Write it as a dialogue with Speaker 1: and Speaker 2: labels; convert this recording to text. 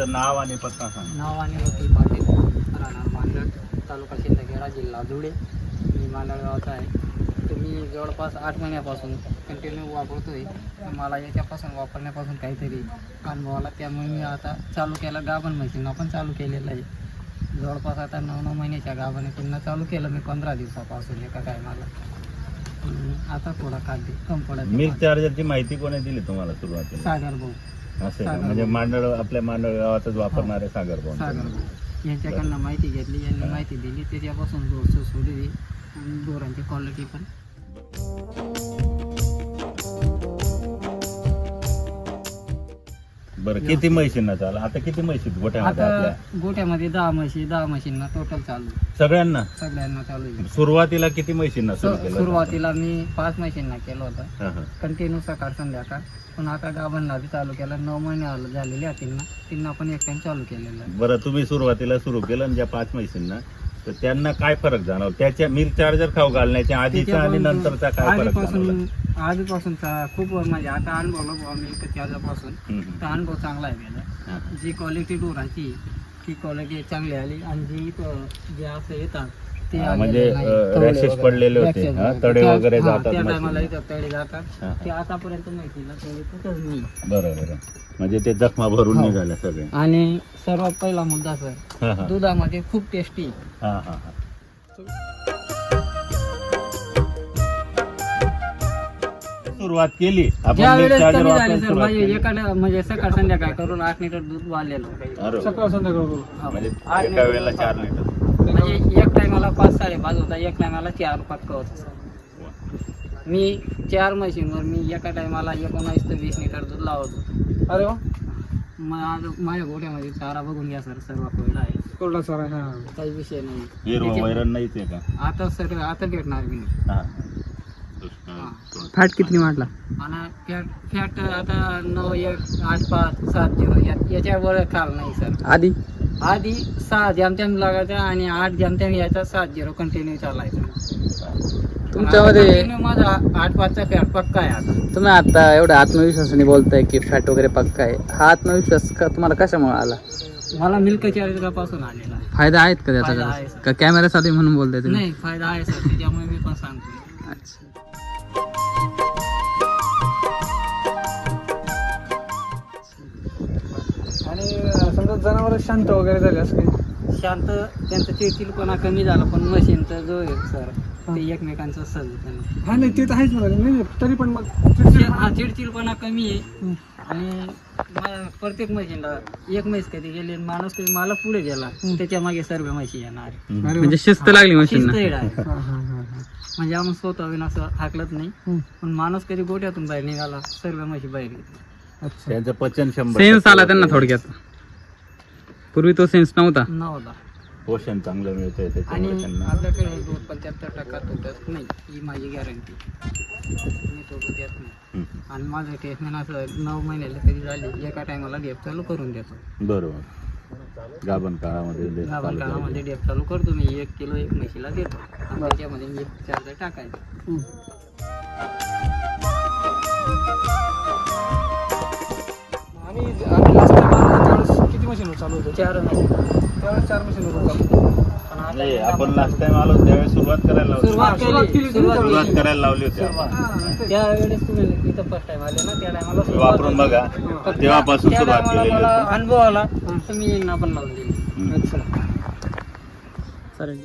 Speaker 1: तुमचं नाव आणि पत्ता सांगा.
Speaker 2: नाव आणि वकील पाटील. राहणार मांडळ तालुका शिंदखेडा जिल्हा धुळे. मी मांडळ गावाचा आहे. तर मी जवळपास आठ महिन्यापासून कंटिन्यू वापरतोय. तर मला याच्यापासून वापरण्यापासून काहीतरी अनुभव आला. त्यामुळे मी आता चालू केलं गाभण म्हशींना पण चालू केलेलं आहे. जवळपास आता नऊ नऊ महिन्याच्या गाभाने पुन्हा चालू केलं मी पंधरा दिवसापासून एका टायमाला. आता थोडा काढते कम पडत
Speaker 1: मिल्क चार्जरची माहिती कोणी दिली तुम्हाला सुरुवातीला?
Speaker 2: सागर भाऊ.
Speaker 1: असं आहे. का?
Speaker 2: सागर
Speaker 1: म्हणजे मांडळ आपल्या मांडळ गावातच वापरणारे सागर
Speaker 2: सागर भाऊ यांच्याकडनं माहिती घेतली यांनी माहिती दिली त्याच्यापासून दोरचं सोडली. आणि दोरांची क्वालिटी पण.
Speaker 1: बरं किती म्हशींना चाल? आता किती म्हशी गोठ्यामध्ये
Speaker 2: आता
Speaker 1: आपल्या.
Speaker 2: गोठ्यामध्ये दहा म्हशी दहा म्हशींना टोटल चालू. आहे.
Speaker 1: सगळ्यांना?
Speaker 2: सगळ्यांना चालू आहे.
Speaker 1: सुरुवातीला किती म्हशींना सुरू
Speaker 2: सु-
Speaker 1: केलं
Speaker 2: सुरुवातीला मी पाच म्हशींना केलं होतं.
Speaker 1: हा, हा.
Speaker 2: कंटिन्यू सकाळ संध्याकाळ. पण आता गाभांना बी चालू केलं. नऊ महिने आलं- झालेले आहेत त्यांना त्यांना पण एक टाइम चालू केलेलं आहे.
Speaker 1: बरं तुम्ही सुरुवातीला सुरू केलं आणि ज्या पाच म्हशींना तर त्यांना काय फरक जाणवला? त्याच्या मिल्क चार्जर खाऊ घालण्याच्या आधीचा आणि
Speaker 2: त्याच्यापासून-
Speaker 1: नंतरचा काय फरक जाणवला?
Speaker 2: आधीपासून आधीपासूनचा खूप म्हणजे आता अनुभव बघू आम्ही त्याच्यापासून
Speaker 1: हम्म,
Speaker 2: तर अनुभव चांगला आहे
Speaker 1: हा.
Speaker 2: जी क्वालिटी डोराची ती क्वालिटी चांगली आली आणि जी इथं जे असं येतात ते
Speaker 1: म्हणजे,
Speaker 2: वगैरे.
Speaker 1: पडलेले होते. हा. तडे वगैरे
Speaker 2: हा,
Speaker 1: जातात
Speaker 2: त्या जातात
Speaker 1: हा.
Speaker 2: ते आतापर्यंत माहितीला तडे कुठंच नाही
Speaker 1: बरं बरं म्हणजे ते जखमा भरून
Speaker 2: हो.
Speaker 1: निघाल्या सगळे
Speaker 2: आणि सर्वात पहिला मुद्दा सर
Speaker 1: हा हा
Speaker 2: दुधामध्ये खूप टेस्टी
Speaker 1: हा हा हा सुरुवात केली आपण
Speaker 2: ज्या
Speaker 1: milk
Speaker 2: वेळेस
Speaker 1: charger
Speaker 2: कमी झाले
Speaker 1: वापरून
Speaker 2: सर
Speaker 1: सुरुवात
Speaker 2: माझे
Speaker 1: केली.
Speaker 2: एखाद्या म्हणजे सकाळ संध्याकाळ करून आठ लिटर दूध वाढलेलं. सकाळ संध्याकाळ करून
Speaker 1: म्हणजे
Speaker 2: आठ
Speaker 1: एका
Speaker 2: लिटर
Speaker 1: वेळेला चार लिटर
Speaker 2: म्हणजे एक टायमाला पाच साडेपाच होता एक टायमाला चार पटका होता सर. मी चार मशीनवर मी एका टायमाला एकोणावीस ते वीस लिटर दूध लावत होतो.
Speaker 3: अरे
Speaker 2: आज माझ्या गोठ्यामध्ये चारा बघून घ्या सर सर्व पहिला आहे.
Speaker 3: कोरडा सर हा
Speaker 2: काही विषय नाही.
Speaker 1: हिरवं
Speaker 2: त्याच्या-
Speaker 1: वैरण नाहीच आहे का?
Speaker 2: आता सर आता भेटणार मी.
Speaker 1: हा.
Speaker 3: फॅट किती वाढला?
Speaker 2: आणि फॅट फॅट आता नऊ एक आठ पाच सात झिरो याच्यावर खाल नाही सर.
Speaker 3: आधी?
Speaker 2: आधी सहा जॅमतॅम लागायचा आणि आठ जॅमतॅम यायचा सात झिरो कंटिन्यू चालायचा.
Speaker 3: तुमच्यामध्ये
Speaker 2: माझा आठ पाचचा फॅट पक्का आहे आता.
Speaker 3: तुम्ही आता एवढ्या आत्मविश्वासाने बोलताय की फॅट वगैरे पक्का आहे. हा आत्मविश्वास का तुम्हाला कशामुळे आला?
Speaker 2: मला मिल्क चार्जरपासून आलेला आहे.
Speaker 3: फायदा आहेत का
Speaker 2: फायदा
Speaker 3: त्याचा
Speaker 2: आहे, सर.
Speaker 3: का कॅमेऱ्यासाठी म्हणून बोलताय तुम्ही?
Speaker 2: नाही फायदा आहे सर. त्याच्यामुळे मी पण सांगतो
Speaker 3: अच्छा. जनावर शांत वगैरे झाले असं काही?
Speaker 2: शांत त्यांचा चिडचिडपणा कमी झाला पण मशीनचा जो आहे सर ते एकमेकांचं सज त्यांना.
Speaker 3: हा नाही ते तर आहेच मला नाही तरी पण मग
Speaker 2: हा चिडचिडपणा कमी आहे. आणि मा- प्रत्येक मशीनला एक म्हैस कधी गेली आणि माणूस कधी मला पुढे गेला त्याच्यामागे सर्व म्हशी येणार.
Speaker 3: म्हणजे शिस्त लागली
Speaker 2: शिस्त
Speaker 3: मशीन
Speaker 2: आहे. म्हणजे आपण स्वतः विना असं हाकलत नाही. पण माणूस कधी गोट्यातून बाहेर निघाला सर्व म्हशी बाहेर येते
Speaker 1: त्यांचं पचन शंभर
Speaker 3: सेन्स आला त्यांना. थोडक्यात. पूर्वी तो सेन्स नव्हता.
Speaker 2: नव्हता.
Speaker 1: पोषण चांगलं मिळतंय
Speaker 2: आणि
Speaker 1: त्याच्यामुळे त्यांना
Speaker 2: आपल्याकडे दूध पंच्याहत्तर टक्का तुटत नाही. ही माझी गॅरंटी मी तो दूध देत नाही. आणि माझं ट्रीटमेंट असं नऊ महिन्याला कधी झाली एका टायमाला डेप चालू करून देतो.
Speaker 1: बरोबर. गाभण काळामध्ये देत
Speaker 2: गाभण काळामध्ये डेप चालू करतो. मी एक किलो एक म्हशीला देतो. आणि त्याच्यामध्ये मी चार्जर टाकायचं.
Speaker 3: मशीन चालू होतं.
Speaker 2: चार
Speaker 3: त्यावेळेस चार मशीन होतं
Speaker 1: नाही आपण लास्ट टाइम आलो त्यावेळेस सुरुवात करायला लावली.
Speaker 2: सुरुवात
Speaker 3: सुरुवात
Speaker 2: केली
Speaker 3: केली,
Speaker 2: सुरुवात
Speaker 1: सुरुवात
Speaker 2: केली.
Speaker 1: करायला लावली होती. आपण.
Speaker 2: त्यावेळेस तुम्ही इथं फर्स्ट टाइम आले ना त्या टायमाला
Speaker 1: वापरून बघा. तेव्हापासून सुरुवात केलेली
Speaker 2: मला
Speaker 1: होती.
Speaker 2: अनुभव आला. तर मी यांना पण लावून दिली.
Speaker 1: हम्म.
Speaker 3: चालेल.